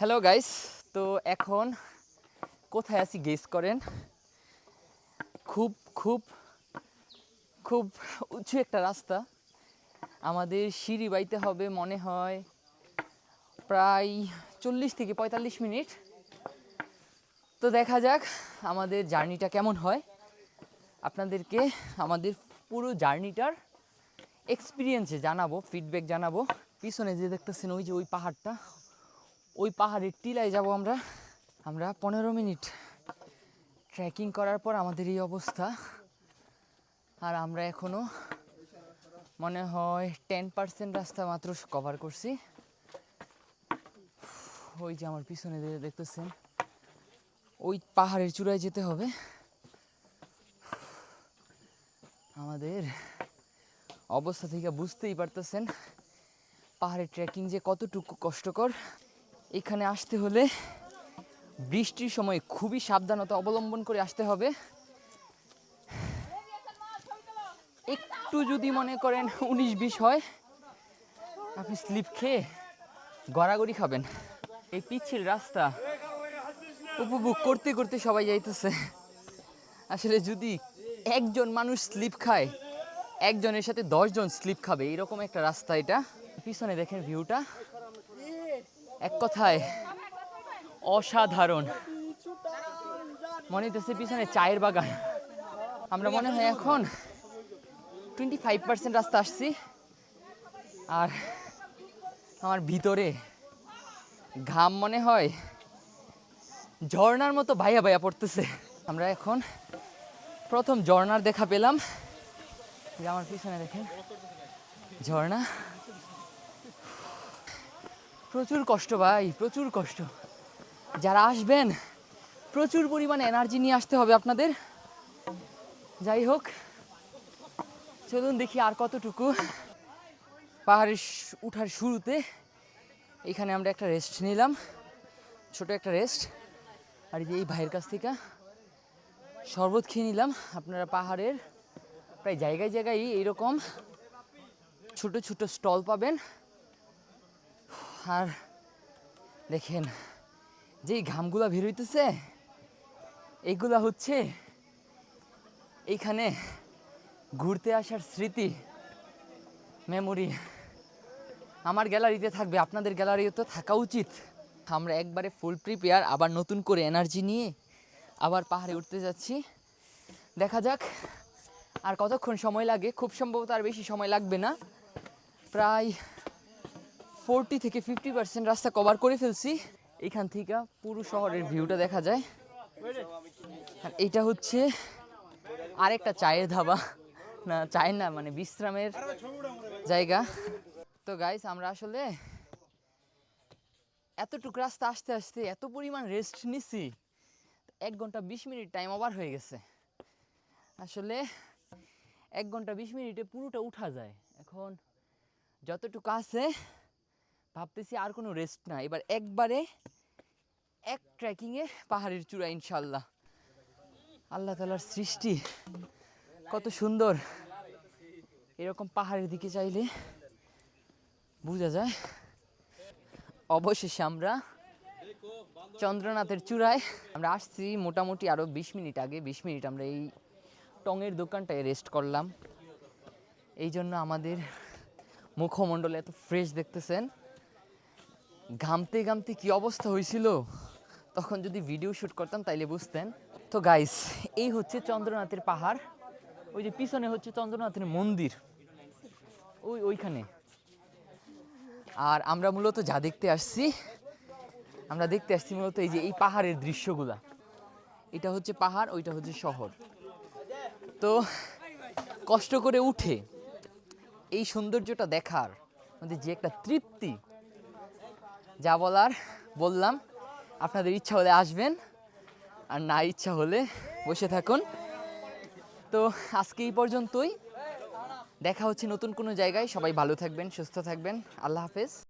Hello guys তো এখন কোথায় আছি গেস করেন? খুব খুব খুব উঁচু একটা রাস্তা। আমাদের সিঁড়ি বাইতে হবে, মনে হয় প্রায় চল্লিশ থেকে পঁয়তাল্লিশ মিনিট। তো দেখা যাক আমাদের জার্নিটা কেমন হয়। আপনাদেরকে আমাদের পুরো জার্নিটার এক্সপিরিয়েন্সে জানাব ফিডব্যাক জানাব। পিছনে যে দেখতেছেন ওই যে ওই পাহাড়টা ওই পাহাড়ের টিলায় যাব আমরা। আমরা পনেরো মিনিট ট্রেকিং করার পর আমাদের এই অবস্থা। আর আমরা এখনও মনে হয় টেন পার্সেন্ট রাস্তা মাত্র কভার করছি। ওই যে আমার পিছনে দেখতেছেন, ওই পাহাড়ের চূড়ায় যেতে হবে। আমাদের অবস্থা থেকে বুঝতেই পারতেছেন পাহাড়ের ট্রেকিং যে কতটুকু কষ্টকর। এখানে আসতে হলে বৃষ্টির সময় খুবই সাবধানতা অবলম্বন করে আসতে হবে। একটু যদি মনে করেন উনিশ বিশ হয়, আপনি স্লিপ খেয়ে গড়াগড়ি খাবেন। এই পিচ্ছিল রাস্তা উপভোগ করতে করতে সবাই যাইতেছে। আসলে যদি একজন মানুষ স্লিপ খায়, একজনের সাথে দশজন স্লিপ খাবে, এরকম একটা রাস্তা এটা। পিছনে দেখেন ভিউটা। এক কথায় অসাধারণ। মনে হইতেছে পিছনে চায়ের বাগান। আমরা মনে হয় এখন টোয়েন্টি ফাইভ পার্সেন্ট রাস্তা আসছি। আর আমার ভিতরে ঘাম মনে হয় ঝর্ণার মতো ভাইয়া ভাইয়া পড়তেছে। আমরা এখন প্রথম ঝর্ণার দেখা পেলাম। যে আমার পিছনে দেখেন ঝর্ণা। প্রচুর কষ্ট ভাই, প্রচুর কষ্ট। যারা আসবেন, প্রচুর পরিমাণে এনার্জি নিয়ে আসতে হবে আপনাদের। যাই হোক, চলুন দেখি আর কতটুকু। পাহাড়ের উঠার শুরুতে এখানে আমরা একটা রেস্ট নিলাম। ছোট একটা রেস্ট আর এই ভাইয়ের কাছ থেকে শরবত খেয়ে নিলাম। আপনারা পাহাড়ের প্রায় জায়গায় জায়গায় এইরকম ছোট ছোট স্টল পাবেন। আর দেখেন, যেই ঘামগুলা বের হইতেছে এইগুলা হচ্ছে এইখানে ঘুরতে আসার স্মৃতি মেমোরি আমার গ্যালারিতে থাকবে, আপনাদের গ্যালারিও তো থাকা উচিত। আমরা একবারে ফুল প্রিপেয়ার আবার নতুন করে এনার্জি নিয়ে আবার পাহাড়ে উঠতে যাচ্ছি। দেখা যাক আর কতক্ষণ সময় লাগে, খুব সম্ভবত আর বেশি সময় লাগবে না। প্রায় ফোরটি থেকে ফিফটি পার্সেন্ট রাস্তা কভার করে ফেলছি। এখান থেকে পুরো শহরের ভিউটা দেখা যায়। আর এটা হচ্ছে আরেকটা চায়ের ধাবা। না, চায়ের না মানে বিশ্রামের জায়গা। তো গাইস আমরা আসলে এতটুকু রাস্তা আসতে আসতে এত পরিমাণ রেস্ট নিছি, এক ঘণ্টা বিশ মিনিট টাইম ওভার হয়ে গেছে। আসলে এক ঘণ্টা বিশ মিনিটে পুরোটা উঠা যায়। এখন যতটুকু আছে ভাবতেছি আর কোনো রেস্ট না এবার একবারে এক ট্রেকিংয়ে পাহাড়ের চূড়া, ইনশাল্লাহ। আল্লাহ তালার সৃষ্টি। কত সুন্দর। এরকম পাহাড়ের দিকে চাইলে বোঝা যায়। অবশেষে আমরা চন্দ্রনাথের চূড়ায় আমরা আসছি। মোটামুটি আরও বিশ মিনিট আগে, বিশ মিনিট আমরা এই টঙের দোকানটায় রেস্ট করলাম। এই জন্য আমাদের মুখমণ্ডল এত ফ্রেশ দেখতেছেন। ঘামতে ঘামতে কি অবস্থা হয়েছিল? তখন যদি ভিডিও শ্যুট করতাম তাইলে বুঝতেন। তো গাইস এই হচ্ছে চন্দ্রনাথের পাহাড়। ওই যে পিছনে হচ্ছে চন্দ্রনাথের মন্দির। ওই ওইখানে। আর আমরা মূলত যা দেখতে আসছি, আমরা দেখতে আসছি মূলত এই যে এই পাহাড়ের দৃশ্যগুলা। এটা হচ্ছে পাহাড়, ওইটা হচ্ছে শহর। তো কষ্ট করে উঠে এই সৌন্দর্যটা দেখার মধ্যে যে একটা তৃপ্তি যা বলার, বললাম। আপনাদের ইচ্ছা হলে আসবেন, আর না ইচ্ছা হলে বসে থাকুন। তো আজকে এই পর্যন্তই। দেখা হচ্ছে নতুন কোনো জায়গায়। সবাই ভালো থাকবেন, সুস্থ থাকবেন। আল্লাহ হাফেজ।